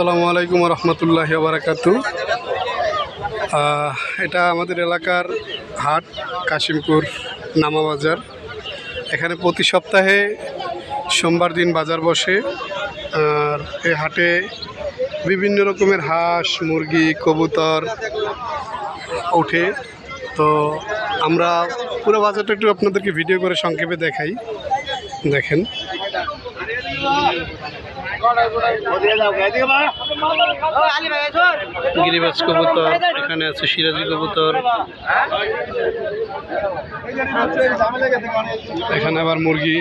আসসালামু আলাইকুম রহমতুল্লাহ বারাকাতু এটা আমাদের এলাকার হাট, কাশিমপুর নামা বাজার। এখানে প্রতি সপ্তাহে সোমবার দিন বাজার বসে। আর এই হাটে বিভিন্ন রকমের হাঁস, মুরগি, কবুতর ওঠে। তো আমরা পুরো বাজারটা একটু আপনাদেরকে ভিডিও করে সংক্ষেপে দেখাই। দেখেন। গিরিবাজ কবুতর এখানে আছে সিরাজি কবুতর। এখানে আবার মুরগি।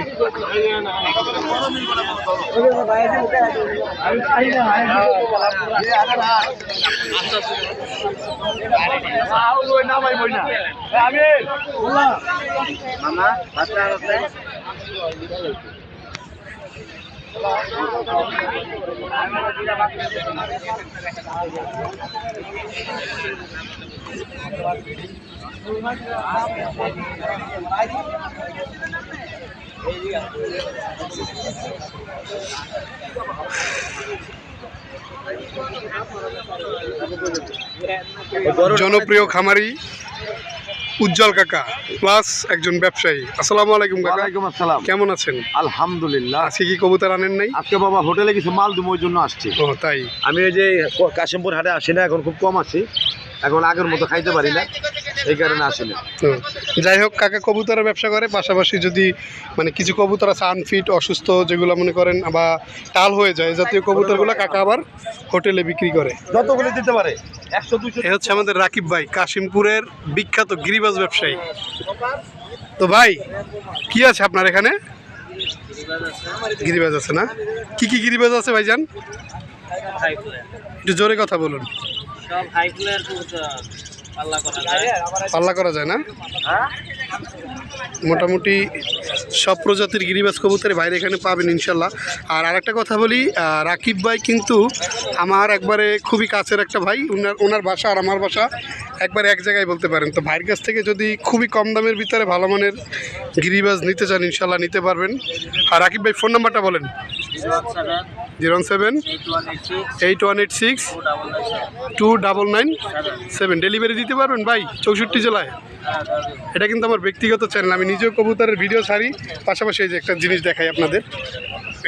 জনপ্রিয় খামারি উজ্জ্বল কাকা প্লাস একজন ব্যবসায়ী। আসসালামু আলাইকুম কাকা। ওয়ালাইকুম আসসালাম। কেমন আছেন? আলহামদুলিল্লাহ। আজকে কি কবুতর আনেন নাই? আজকে বাবা হোটেলে কিছু মাল দুমোর ওই জন্য আসছি। ও তাই। আমি এই যে কাশিমপুর হাটে আসি না এখন খুব কম আছি। এখন আগের মতো খাইতে পারি না। এই কারণে আসি না তো যাই হোক কাকা কবুতরের ব্যবসা করে? পাশাপাশি যদি মানে কিছু কবুতর আছে আনফিট অসুস্থ যেগুলো মনে করেন বা টাল হয়ে যায় জাতীয় কবুতরগুলো কাকা আবার হোটেলে বিক্রি করে? যতগুলি দিতে পারে। একশো দুশো। এ হচ্ছে আমাদের রাকিব ভাই কাশিমপুরের বিখ্যাত গিরিবাজ ব্যবসায়ী। তো ভাই কি আছে আপনার এখানে? গিরিবাজ আছে না? কি কি গিরিবাজ আছে ভাই ভাইজান? একটু জোরে কথা বলুন। সব হাই প্লেয়ার পাল্লা করা যায়। পাল্লা করা যায় না? মোটামুটি সব প্রজাতির গিরিবাস কবুতরের বাইরে এখানে পাবেন ইনশাল্লাহ। আর আরেকটা কথা বলি রাকিব ভাই কিন্তু আমার একবারে খুবই কাছের একটা ভাই। ওনার ওনার বাসা আর আমার বাসা একবারে এক জায়গায় বলতে পারেন। তো ভাইয়ের কাছ থেকে যদি খুবই কম দামের ভিতরে ভালো মানের গিরিবাজ নিতে চান ইনশাল্লাহ নিতে পারবেন। আর রাকিব ভাই, ফোন নাম্বারটা বলেন। Zero seven eight one eight six, two double nine seven. Delivery দিতে পারবেন? ভাই, চৌষট্টি জেলায়। এটা কিন্তু আমার ব্যক্তিগত চ্যানেল, আমি নিজেও কবুতরের ভিডিও ছাড়ি। পাশাপাশি এই যে একটা জিনিস দেখাই আপনাদের।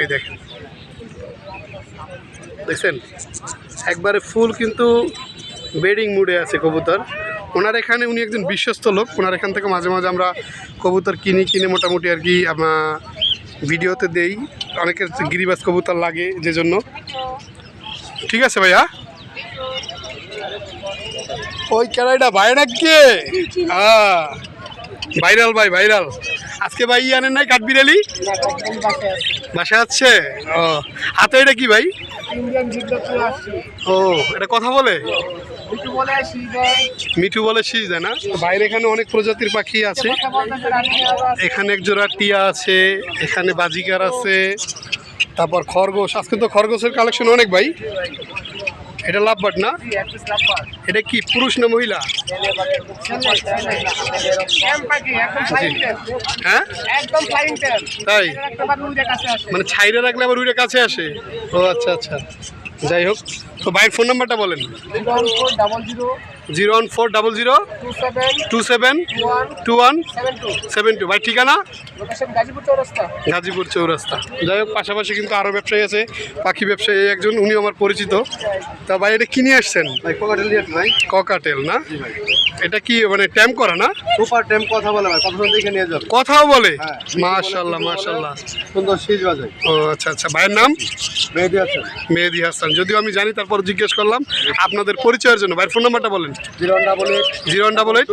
এই দেখেন। দেখছেন? একবারে ফুল কিন্তু বেডিং মুডে আছে কবুতর। ওনার এখানে উনি একজন বিশ্বস্ত লোক। ওনার এখান থেকে মাঝে মাঝে আমরা কবুতর কিনি কিনে মোটামুটি আর কি আমরা ভিডিওতে দেই। অনেকের গিরিবাজ কবুতর লাগে যে জন্য ঠিক আছে ভাইয়া? ওই ক্যারাইটা ভাই নাকি? হ্যাঁ। ভাইরাল ভাই ভাইরাল। আজকে ভাই আনেন নাই কাঠবিড়ালি বাসা আছে। ও। হাতে এটা কি ভাই? ও এটা কথা বলে? মিঠু বলে শীষ দেয় না? বাইরে এখানে অনেক প্রজাতির পাখি আছে। এখানে এক জোড়া টিয়া আছে এখানে বাজিকার আছে তারপর খরগোশ। আজকে তো খরগোশের কালেকশন অনেক ভাই। এটা লাভবাট না? এটা কি পুরুষ না মহিলা? হ্যাঁ? তাই? মানে ছাইরে রাখলে আবার উইটা কাছে আসে? ও আচ্ছা আচ্ছা। যাই হোক তো ভাইয়ের ফোন নাম্বারটা বলেন। Zero one four double zero two seven two one seven two. ভাই ঠিকানা? গাজীপুর চৌরাস্তা। যাই হোক পাশাপাশি কিন্তু আরও ব্যবসায়ী আছে পাখি ব্যবসায়ী একজন উনি আমার পরিচিত। তা ভাই এটা কিনে আসছেন? ভাই কোকাটেল ভাই। ককাটেল না? এটা কি মানে ট্যাম করা না? সুপার টাইম কথা বলে কথা এখানে নিয়ে যাবে। কথাও বলে? হ্যাঁ। মাশাল্লাহ মাশাল্লাহ সুন্দর শীষ বাজায়। ও আচ্ছা আচ্ছা। ভাইয়ের নাম? মেহেদি আছেন মেহেদি হাসান। যদিও আমি জানি তারপর জিজ্ঞেস করলাম। আপনাদের পরিচয়ের জন্য। ভাইয়ের ফোন নাম্বারটা বলেন। Zero double eight zero one double eight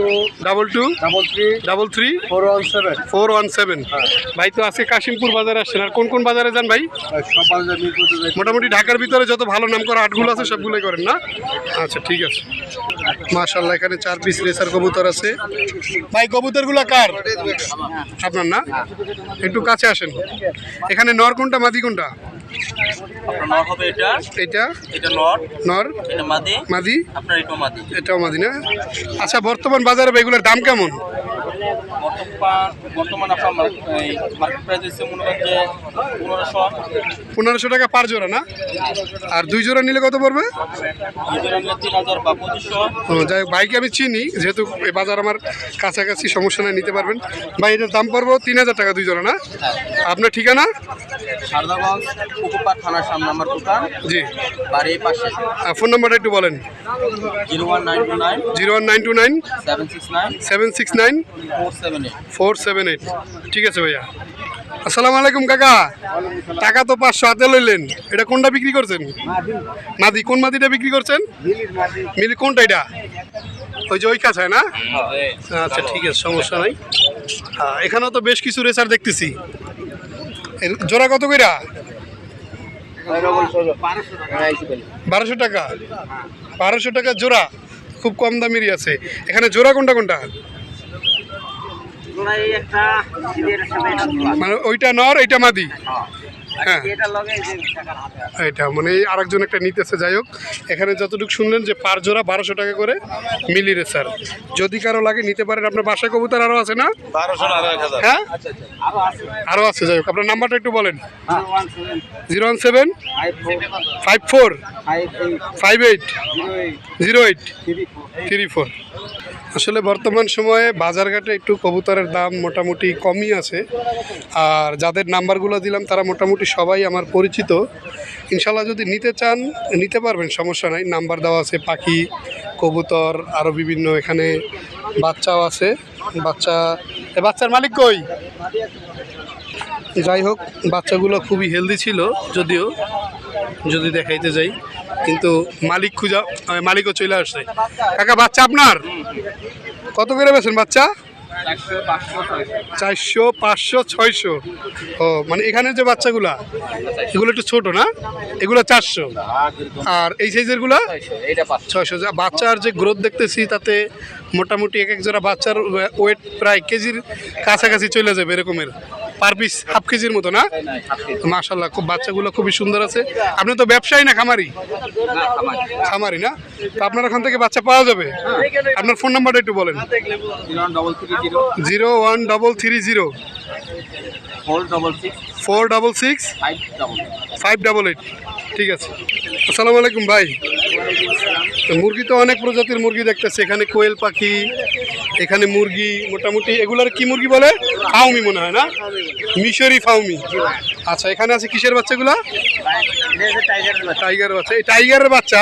double two double three double three four one seven. Four one seven. ভাই তো আজকে কাশিমপুর বাজারে আসছেন। আর কোন কোন বাজারে যান ভাই? মোটামুটি ঢাকার ভিতরে যত ভালো নাম করা আটগুলো আছে সবগুলোই করেন না? আচ্ছা ঠিক আছে। মাশাল্লাহ এখানে চার পিস রেসার কবুতর আছে। ভাই কবুতরগুলো কার? আপনার না? একটু কাছে আসেন। এখানে নর কোনটা মাদি কোনটা? এটা। নর। মাদি। এটাও মাদি। না? আচ্ছা বর্তমান বাজারে এগুলোর দাম কেমন? বর্তমান বর্তমান আপনার মার্কেট প্রাইস হচ্ছে মনে করেন যে পনেরোশো। পনেরোশো টাকা পার জোড়া না? আর দুই জোড়া নিলে কত পড়বে? যাই হোক বাইক আমি চিনি যেহেতু এই বাজার আমার কাছাকাছি সমস্যা নাই নিতে পারবেন। ভাই এটার দাম পড়ব তিন হাজার টাকা দুই জোড়া না? আপনার ঠিকানা? সারদাগঞ্জ পুকুরপাড় থানার সামনে আমার দোকান। জি। বাড়ির পাশে। ফোন নাম্বারটা একটু বলেন। Zero one nine two nine. Zero one nine two nine. Seven six nine. Seven six nine. Four seven eight. ঠিক আছে ভাইয়া। আসসালামু আলাইকুম, কাকা। টাকা তো পাঁচশো হাতে লইলেন। এটা কোনটা বিক্রি করছেন? মাদি। কোন মাদিটা বিক্রি করছেন? মিলি, কোনটা এটা? ওই যে ওই কাছায় না? আচ্ছা ঠিক আছে, সমস্যা নাই। হ্যাঁ এখানেও তো বেশ কিছু রেসার দেখতেছি। জোড়া কত কইরা? বারোশো টাকা। বারোশো টাকা জোড়া। খুব কম দামেরই আছে। এখানে জোড়া কোনটা কোনটা? মানে ওইটা নর এইটা মাদি? হ্যাঁ। এটা লগে যে টাকার হাতে এটা মানে এই আরেকজন একটা নিতেছে যাই হোক। এখানে যতটুকু শুনলেন যে পার জোড়া বারোশো টাকা করে মিলি রেসার যদি কারও লাগে নিতে পারেন আপনার বাসায় কবুতর আরও আছে না? হ্যাঁ? আরও আছে। আরও আছে যাই হোক। আপনার নাম্বারটা একটু বলেন। Zero one seven. Five four. Five eight. Zero eight. Three four. আসলে বর্তমান সময়ে বাজারঘাটে একটু কবুতরের দাম মোটামুটি কমই আছে। আর যাদের নাম্বারগুলো দিলাম তারা মোটামুটি সবাই আমার পরিচিত। ইনশাল্লাহ যদি নিতে চান নিতে পারবেন সমস্যা নাই। নাম্বার দেওয়া আছে পাখি কবুতর আরও বিভিন্ন এখানে বাচ্চাও আছে। বাচ্চা এ বাচ্চার মালিক কই? যাই হোক বাচ্চাগুলো খুবই হেলদি ছিল যদিও যদি দেখাইতে যাই। কিন্তু মালিক খুঁজা মালিকও চলে আসছে। কাকা বাচ্চা আপনার? কত করে বেছেন বাচ্চা? চারশো, পাঁচশো, ছয়শো। ও মানে এখানে যে বাচ্চাগুলা, এগুলো একটু ছোট না? এগুলো চারশো। আর এই সাইজেরগুলা ছয়শো। বাচ্চার যে গ্রোথ দেখতেছি, তাতে মোটামুটি এক এক জোড়া বাচ্চার ওয়েট প্রায় কেজির কাছাকাছি চলে যাবে এরকমের। পার পিস হাফ কেজির মতো না? মাশাল্লাহ খুব বাচ্চাগুলো খুবই সুন্দর আছে। আপনি তো ব্যবসায়ী না খামারি? খামারি। না? তো আপনার ওখান থেকে বাচ্চা পাওয়া যাবে? আপনার ফোন নাম্বারটা একটু বলেন। Zero one double three zero. Four double six. Five double eight. ঠিক আছে। আসসালামু আলাইকুম ভাই। মুরগি তো অনেক প্রজাতির মুরগি দেখতেছে। এখানে কোয়েল পাখি এখানে মুরগি মোটামুটি এগুলার কি মুরগি বলে? ফাউমি মনে হয় না? মিশরি ফাউমি। আচ্ছা এখানে আছে কিসের বাচ্চাগুলা? টাইগার টাইগার বাচ্চা। এই টাইগারের বাচ্চা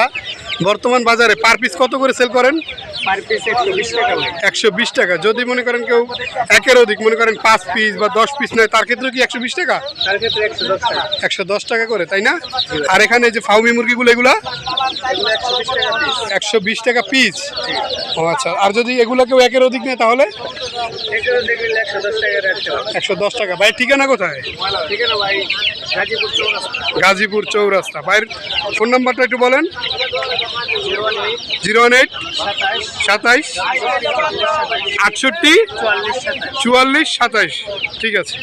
বর্তমান বাজারে পার পিস কত করে সেল করেন? একশো বিশ টাকা যদি মনে করেন কেউ একের অধিক মনে করেন পাঁচ পিস বা দশ পিস নেয় তার ক্ষেত্রে কি একশো বিশ টাকা? তার ক্ষেত্রে একশো দশ টাকা। করে তাই না? আর এখানে যে ফাউমি মুরগিগুলো এগুলা? একশো বিশ টাকা পিস ও আচ্ছা আর যদি এগুলো কেউ একের অধিক নেয় তাহলে? একশো দশ টাকা ভাই ঠিকানা কোথায়? ঠিক ভাই গাজীপুর চৌরাস্তা। গাজীপুর চৌরাস্তা। ভাইয়ের ফোন নাম্বারটা একটু বলেন। জিরো ওয়ান এইট সাতাইশ আটষট্টি চুয়াল্লিশ সাতাইশ। ঠিক আছে।